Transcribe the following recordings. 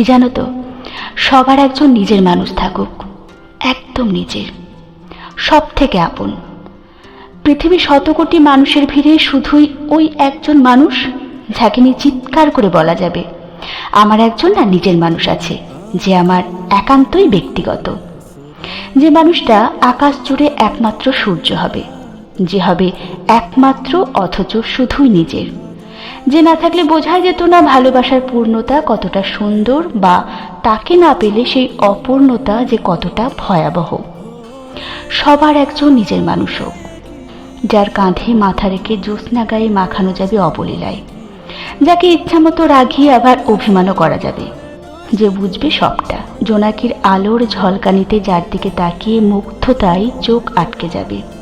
কি জানো তো? সবার একজন নিজের মানুষ থাকুক, একদম নিজের। সব থেকে আপন। পৃথিবী শত কোটি মানুষের ভিড়ে শুধুই ওই একজন মানুষ? যাকে নিয়ে চিৎকার করে বলা যাবে, আমার একজন না নিজের মানুষ আছে, যে আমার একান্তই ব্যক্তিগত। যে মানুষটা আকাশ জুড়ে একমাত্র সূর্য হবে, যে হবে একমাত্র অথচ শুধুই নিজের। যে না থাকলে বোঝা যেত না ভালোবাসার পূর্ণতা কতটা সুন্দর বা তাকে না পেলে সেই অপূর্ণতা যে কতটা ভয়াবহ। সবার একজন নিজের মানুষ হোক, যার কাঁধে মাথা রেখে জ্যোৎস্না গায়ে মাখানো যাবে অবলীলায়, যাকে ইচ্ছামতো রাগিয়ে আবার অভিমানও করা যাবে। যে বুঝবে সবটা, জোনাকির আলোর ঝলকানিতে যার দিকে তাকিয়ে মুগ্ধতায় চোখ আটকে যাবে।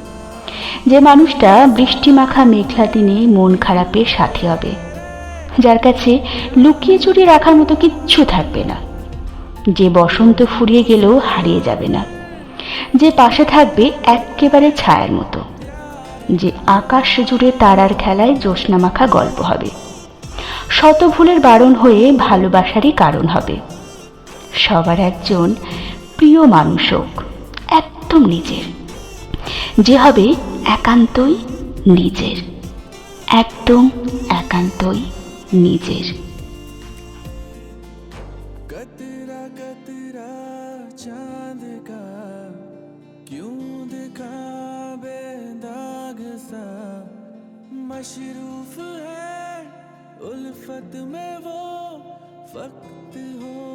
যে মানুষটা বৃষ্টি মাখা মেঘলা দিনে মন খারাপের সাথী হবে, যার কাছে লুকিয়ে চুরি রাখার মতো কিচ্ছু থাকবে না। যে বসন্ত ফুরিয়ে গেলেও হারিয়ে যাবে না। যে পাশে থাকবে এক্কেবারে ছায়ার মতো। যে আকাশ জুড়ে তারার খেলায় জ্যোৎস্না মাখা গল্প হবে। শত ভুলের বারণ হয়ে ভালোবাসারই কারণ হবে। সবার একজন প্রিয় মানুষ হোক, একদম নিজের। যে হবে একান্তই নিজের একদম একান্তই নিজের कतरा कतरा चांद का क्यों दिखा बेदाग सा मशरूफ है उल्फत में वो वक्त होगा प्यार